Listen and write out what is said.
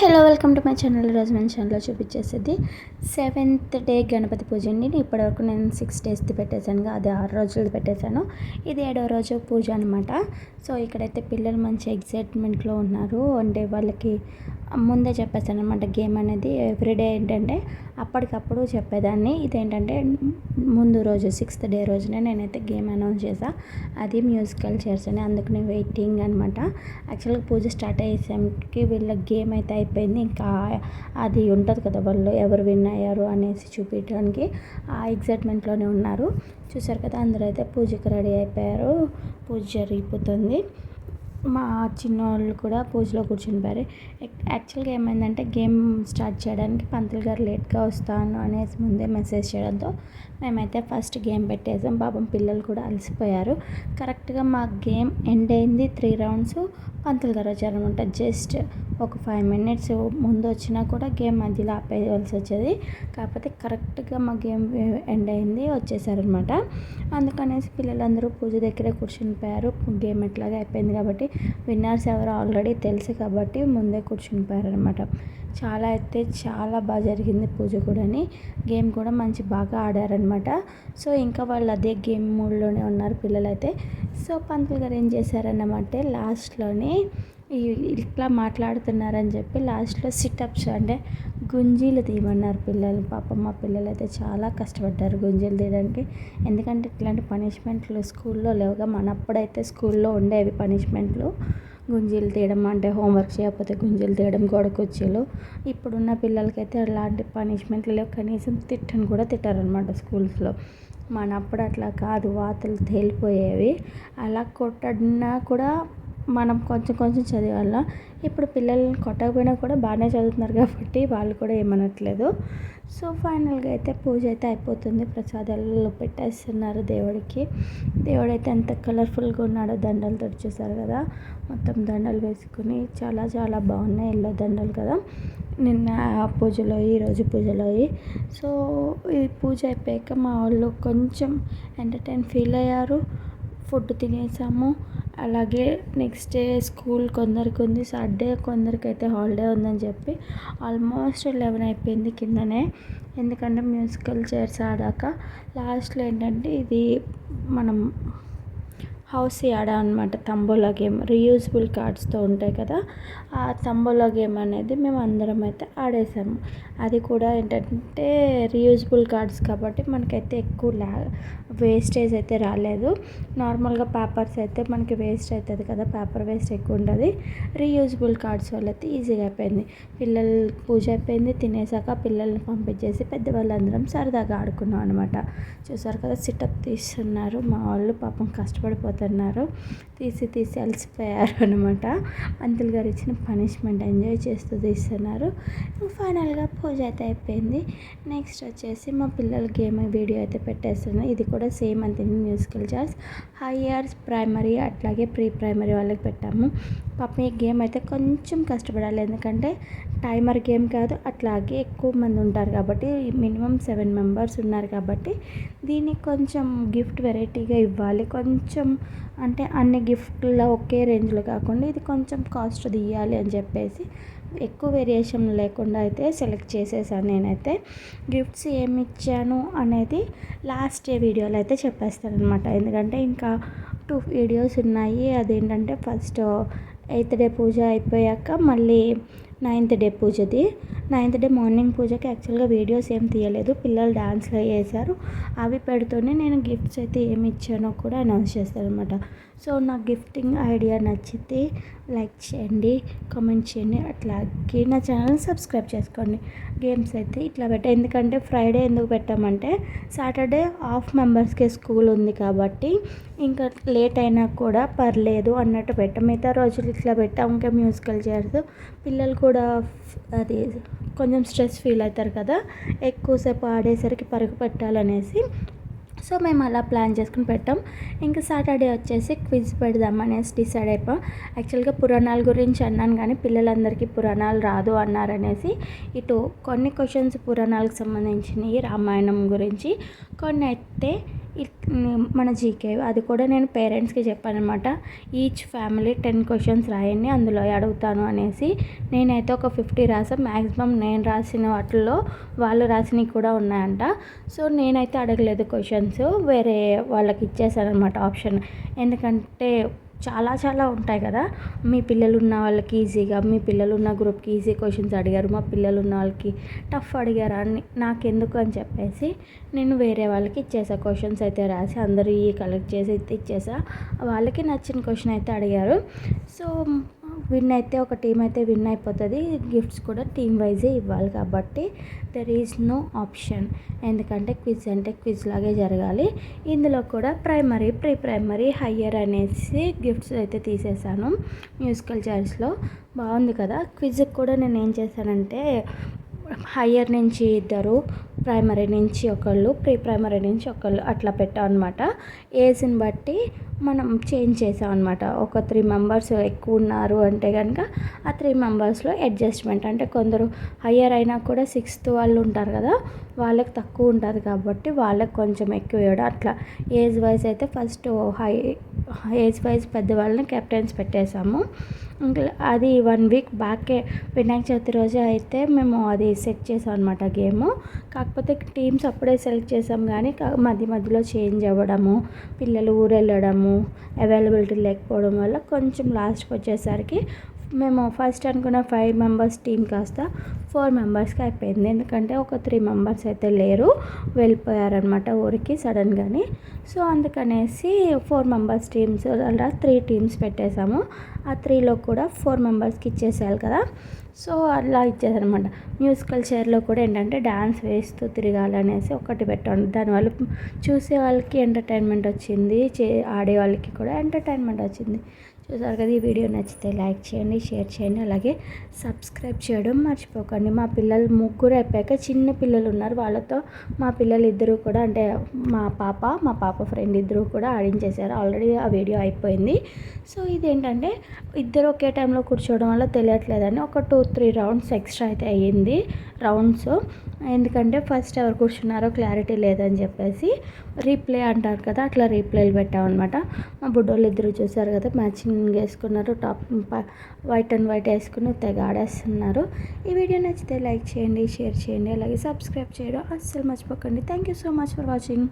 Hello welcome to my channel. రోజు మన ఛానల్లో చూపించేసేది సెవెంత్ డే గణపతి పూజ అండి. ఇప్పటివరకు నేను సిక్స్ డేస్ది పెట్టేశాను అది ఆరు రోజులది పెట్టేశాను. ఇది ఏడో రోజు పూజ అనమాట సో ఇక్కడైతే పిల్లలు మంచి ఎగ్జైట్మెంట్లో ఉన్నారు. అంటే వాళ్ళకి ముందే చెప్పేస్తాను అనమాట గేమ్ అనేది ఎవ్రీడే ఏంటంటే అప్పటికప్పుడు చెప్పేదాన్ని. ఇదేంటంటే ముందు రోజు సిక్స్త్ డే రోజునే నేనైతే గేమ్ అనౌన్స్ చేసా అది మ్యూజికల్ చైర్స్ అని అందుకనే వెయిటింగ్ అనమాట యాక్చువల్గా పూజ స్టార్ట్ అయ్యేసరికి వీళ్ళ గేమ్ అయితే అయిపోయింది. ఇంకా అది ఉంటుంది కదా వాళ్ళు ఎవరు విన్ అయ్యారు అనేసి చూపించడానికి ఆ ఎగ్జైట్మెంట్లోనే ఉన్నారు. చూసారు కదా అందరూ అయితే పూజకి రెడీ అయిపోయారు. పూజ జరిగిపోతుంది. మా చిన్నవాళ్ళు కూడా పూజలో కూర్చునిపోయారు యాక్చువల్గా ఏమైందంటే గేమ్ స్టార్ట్ చేయడానికి పంతులు గారు లేట్గా వస్తాను అనేసి ముందే మెసేజ్ చేయడంతో మేమైతే ఫస్ట్ గేమ్ పెట్టేసాం. పాపం పిల్లలు కూడా అలసిపోయారు. కరెక్ట్గా మా గేమ్ ఎండ్ అయింది త్రీ రౌండ్స్. పంతులు గారు వచ్చారనమాట. జస్ట్ ఒక ఫైవ్ మినిట్స్ ముందు వచ్చినా కూడా గేమ్ మధ్యలో ఆపేయవలసి వచ్చేది. కాకపోతే కరెక్ట్గా మా గేమ్ ఎండ్ అయింది వచ్చేసారనమాట అందుకనేసి పిల్లలందరూ పూజ దగ్గరే కూర్చునిపోయారు. గేమ్ ఎట్లాగా అయిపోయింది కాబట్టి విన్నర్స్ ఎవరు ఆల్రెడీ తెలుసు కాబట్టి ముందే కూర్చుని చాలా అయితే చాలా బాగా జరిగింది పూజ కూడాని. గేమ్ కూడా మంచి బాగా ఆడారనమాట సో ఇంకా వాళ్ళు అదే గేమ్ మూడ్లోనే ఉన్నారు పిల్లలైతే. సో పంతులు గారు ఏం చేశారన్నమాట లాస్ట్లోనే ఇట్లా మాట్లాడుతున్నారని చెప్పి లాస్ట్లో సిటప్స్ అంటే గుంజీలు తీయమన్నారు పిల్లలు. పాపం మా పిల్లలు అయితే చాలా కష్టపడ్డారు గుంజీలు తీయడానికి. ఎందుకంటే ఇట్లాంటి పనిష్మెంట్లు స్కూల్లో లేవుగా మనప్పుడైతే స్కూల్లో ఉండేవి పనిష్మెంట్లు. గుంజీలు తీయడం అంటే హోంవర్క్ చేయకపోతే గుంజీలు తీయడం గొడకొచ్చేలు ఇప్పుడున్న పిల్లలకైతే అలాంటి పనిష్మెంట్లు లేవు. కనీసం తిట్టని కూడా తిట్టారనమాట స్కూల్స్లో. మనప్పుడు అట్లా కాదు. వాతలు తేలిపోయేవి. అలా కొట్టడినా కూడా మనం కొంచెం కొంచెం చదివాళ్ళ ఇప్పుడు పిల్లల్ని కొట్టకపోయినా కూడా బాగానే చదువుతున్నారు కాబట్టి వాళ్ళు కూడా ఏమనట్లేదు. సో ఫైనల్గా అయితే పూజ అయితే అయిపోతుంది. ప్రసాదాలు పెట్టేస్తున్నారు దేవుడికి. దేవుడు అయితే ఎంత కలర్ఫుల్గా ఉన్నాడో దండలు చూసారు కదా. మొత్తం దండలు వేసుకుని చాలా చాలా బాగున్నాయి ఎల్లో దండలు కదా. నిన్న పూజలో ఈరోజు పూజలో సో ఈ పూజ అయిపోయాక మా వాళ్ళు కొంచెం ఎంటర్టైన్ ఫీల్ అయ్యారు. ఫుడ్ తినేసాము. అలాగే నెక్స్ట్ డే స్కూల్ కొందరికి ఉంది సాటర్డే కొందరికి అయితే హాలిడే ఉందని చెప్పి ఆల్మోస్ట్ లెవెన్ అయిపోయింది కిందనే. ఎందుకంటే మ్యూజికల్ చైర్స్ ఆడాక. లాస్ట్లో ఏంటంటే ఇది మనం హౌస్ యాడా అనమాట తంబోలా గేమ్. రీయూజబుల్ కార్డ్స్తో ఉంటాయి కదా ఆ తంబోలా గేమ్ అనేది మేము అందరం అయితే ఆడేసాము. అది కూడా ఏంటంటే రీయూజబుల్ కార్డ్స్ కాబట్టి మనకైతే ఎక్కువ లా వేస్టేజ్ అయితే రాలేదు. నార్మల్గా పేపర్స్ అయితే మనకి వేస్ట్ అవుతుంది కదా పేపర్ వేస్ట్ ఎక్కువ ఉంటుంది రీయూజబుల్ కార్డ్స్ వల్ల అయితే ఈజీగా అయిపోయింది. పిల్లలు పూజ అయిపోయింది తినేసాక పిల్లల్ని పంపించేసి పెద్దవాళ్ళందరం సరదాగా ఆడుకున్నాం అనమాట చూసారు కదా సిటప్ తీస్తున్నారు. మా వాళ్ళు పాపం కష్టపడిపోతున్నారు తీసి తీసి అలసిపోయారు అనమాట పంతులు గారు ఇచ్చిన పనిష్మెంట్ ఎంజాయ్ చేస్తూ తీస్తున్నారు. ఫైనల్గా పూజ అయితే అయిపోయింది. నెక్స్ట్ వచ్చేసి మా పిల్లల గేమ్ వీడియో అయితే పెట్టేస్తున్నాను ఇది కూడా సేమ్ అంతే మ్యూజికల్ చార్స్ హైయర్స్ ప్రైమరీ అట్లాగే ప్రీ ప్రైమరీ వాళ్ళకి పెట్టాము. పాపం ఈ గేమ్ అయితే కొంచెం కష్టపడాలి. ఎందుకంటే టైమర్ గేమ్ కాదు అట్లాగే ఎక్కువ మంది ఉంటారు కాబట్టి మినిమం సెవెన్ మెంబర్స్ ఉన్నారు కాబట్టి దీనికి కొంచెం గిఫ్ట్ వెరైటీగా ఇవ్వాలి. కొంచెం అంటే అన్ని గిఫ్ట్లో ఒకే రేంజ్లో కాకుండా ఇది కొంచెం కాస్ట్ తీయాలి అని చెప్పేసి ఎక్కువ వేరియేషన్ లేకుండా అయితే సెలెక్ట్ చేసేసాను నేనైతే. గిఫ్ట్స్ ఏమి ఇచ్చాను అనేది లాస్ట్ వీడియోలో అయితే చెప్పేస్తాను అనమాట ఎందుకంటే ఇంకా టూ వీడియోస్ ఉన్నాయి. అదేంటంటే ఫస్ట్ ఎయిత్ డే పూజ అయిపోయాక మళ్ళీ నైన్త్ డే పూజది. నైన్త్ డే మార్నింగ్ పూజకి యాక్చువల్గా వీడియోస్ ఏం తీయలేదు. పిల్లలు డాన్స్లో వేశారు. అవి పెడుతూనే నేను గిఫ్ట్స్ అయితే ఏమి ఇచ్చానో కూడా అనౌన్స్ చేస్తాను అనమాట సో నా గిఫ్టింగ్ ఐడియా నచ్చితే లైక్ చేయండి కామెంట్ చేయండి. అట్లాగే నా ఛానల్ సబ్స్క్రైబ్ చేసుకోండి. గేమ్స్ అయితే ఇట్లా పెట్టా. ఎందుకంటే ఫ్రైడే ఎందుకు పెట్టామంటే సాటర్డే హాఫ్ మెంబర్స్కి స్కూల్ ఉంది కాబట్టి ఇంకా లేట్ అయినా కూడా పర్లేదు అన్నట్టు పెట్టాం. మిగతా రోజులు ఇట్లా పెట్టాం ఇంకా మ్యూజికల్ చైర్స్ పిల్లలు కూడా అది కొంచెం స్ట్రెస్ ఫీల్ అవుతారు కదా ఎక్కువసేపు ఆడేసరికి పరుగు పెట్టాలనేసి. సో మేము అలా ప్లాన్ చేసుకుని పెట్టాం. ఇంకా సాటర్డే వచ్చేసి క్విజ్ పెడదాం అనేసి డిసైడ్ అయిపోయాం యాక్చువల్గా పురాణాల గురించి అన్నాను కానీ పిల్లలందరికీ పురాణాలు రాదు అన్నారనేసి. ఇటు కొన్ని క్వశ్చన్స్ పురాణాలకు సంబంధించినవి రామాయణం గురించి. కొన్ని అయితే మన జీకే అది కూడా నేను పేరెంట్స్కి చెప్పాను అనమాట ఈచ్ ఫ్యామిలీ టెన్ క్వశ్చన్స్ రాయండి అందులో అడుగుతాను అనేసి. నేనైతే ఒక ఫిఫ్టీ రాసాను మ్యాక్సిమం నేను రాసిన వాటిల్లో వాళ్ళు రాసినవి కూడా ఉన్నాయంట. సో నేనైతే అడగలేదు క్వశ్చన్స్ వేరే వాళ్ళకి ఇచ్చేసాను అనమాట ఆప్షన్. ఎందుకంటే చాలా చాలా ఉంటాయి కదా. మీ పిల్లలు ఉన్న వాళ్ళకి ఈజీగా మీ పిల్లలు ఉన్న గ్రూప్కి ఈజీ క్వశ్చన్స్ అడిగారు మా పిల్లలు ఉన్న వాళ్ళకి టఫ్ అడిగారు అని నాకెందుకు అని చెప్పేసి నేను వేరే వాళ్ళకి ఇచ్చేసా క్వశ్చన్స్ అయితే రాసి అందరూ ఈ కలెక్ట్ చేసి ఇచ్చేసా. వాళ్ళకి నచ్చిన క్వశ్చన్ అయితే అడిగారు. సో విన్ అయితే ఒక టీం అయితే విన్ అయిపోతుంది. గిఫ్ట్స్ కూడా టీం వైజే ఇవ్వాలి కాబట్టి దెర్ ఈజ్ నో ఆప్షన్ ఎందుకంటే క్విజ్ అంటే క్విజ్ లాగే జరగాలి. ఇందులో కూడా ప్రైమరీ ప్రీ ప్రైమరీ హయ్యర్ అనేసి గిఫ్ట్స్ అయితే తీసేసాను మ్యూజికల్ చైర్స్లో బాగుంది కదా? క్విజ్కి కూడా నేను ఏం చేశానంటే హయ్యర్ నుంచి ఇద్దరు ప్రైమరీ నుంచి ఒకళ్ళు ప్రీ ప్రైమరీ నుంచి ఒకళ్ళు అట్లా పెట్టాం అనమాట ఏజ్ని బట్టి మనం చేంజ్ చేసాం అనమాట ఒక త్రీ మెంబర్స్ ఎక్కువ ఉన్నారు అంటే కనుక ఆ త్రీ మెంబర్స్లో అడ్జస్ట్మెంట్ అంటే కొందరు హయ్యర్ అయినా కూడా సిక్స్త్ వాళ్ళు ఉంటారు కదా వాళ్ళకి తక్కువ ఉంటుంది కాబట్టి వాళ్ళకి కొంచెం ఎక్కువ ఇవ్వడం. అట్లా ఏజ్ వైజ్ అయితే ఫస్ట్ హై ఏజ్ వైజ్ పెద్దవాళ్ళని కెప్టెన్స్ పెట్టేశాము. ఇంకా అది వన్ వీక్ బ్యాకే వినాయక చవితి రోజే అయితే మేము అది సెట్ చేసాం అనమాట గేమ్ కాకపోతే టీమ్స్ అప్పుడే సెలెక్ట్ చేసాం కానీ మధ్య మధ్యలో చేంజ్ అవ్వడము పిల్లలు ఊరెళ్ళడము వెళ్ళడము అవైలబిలిటీ లేకపోవడం వల్ల కొంచెం లాస్ట్కి వచ్చేసరికి మేము ఫస్ట్ అనుకున్న ఫైవ్ మెంబర్స్ టీం కాస్త ఫోర్ మెంబర్స్కి అయిపోయింది. ఎందుకంటే ఒక త్రీ మెంబర్స్ అయితే లేరు వెళ్ళిపోయారనమాట ఊరికి సడన్గాని. సో అందుకనేసి ఫోర్ మెంబర్స్ టీమ్స్ అలా త్రీ టీమ్స్ పెట్టేశాము. ఆ త్రీలో కూడా ఫోర్ మెంబర్స్కి ఇచ్చేసేయాలి కదా. సో అలా ఇచ్చేదనమాట మ్యూజికల్ చైర్లో కూడా ఏంటంటే డ్యాన్స్ వేస్తూ తిరగాలనేసి ఒకటి పెట్టాను. దానివల్ల చూసే వాళ్ళకి ఎంటర్టైన్మెంట్ వచ్చింది చే ఆడే వాళ్ళకి కూడా ఎంటర్టైన్మెంట్ వచ్చింది. చూసారు కదా ఈ వీడియో నచ్చితే లైక్ చేయండి షేర్ చేయండి అలాగే సబ్స్క్రైబ్ చేయడం మర్చిపోకండి. మా పిల్లలు ముగ్గురు అయిపోయాక చిన్న పిల్లలు ఉన్నారు. వాళ్ళతో మా పిల్లలు ఇద్దరు కూడా అంటే మా పాప మా పాప ఫ్రెండ్ ఇద్దరు కూడా ఆడించేశారు. ఆల్రెడీ ఆ వీడియో అయిపోయింది. సో ఇదేంటంటే ఇద్దరు ఒకే టైంలో కూర్చోవడం వల్ల తెలియట్లేదని ఒక టూ త్రీ రౌండ్స్ ఎక్స్ట్రా అయితే అయ్యింది. రౌండ్స్. ఎందుకంటే ఫస్ట్ ఎవరు కూర్చున్నారో క్లారిటీ లేదని చెప్పేసి రీప్లే అంటారు కదా అట్లా రీప్లేలు పెట్టామన్నమాట. మా బుడ్డోళ్ళు ఇద్దరు చూసారు కదా మ్యాచింగ్ వేసుకున్నారు. టాప్ వైట్ అండ్ వైట్ వేసుకుని తెగ ఆడేస్తున్నారు. ఈ వీడియో నచ్చితే లైక్ చేయండి షేర్ చేయండి అలాగే సబ్స్క్రైబ్ చేయడం అస్సలు మర్చిపోకండి. Thank you so much for watching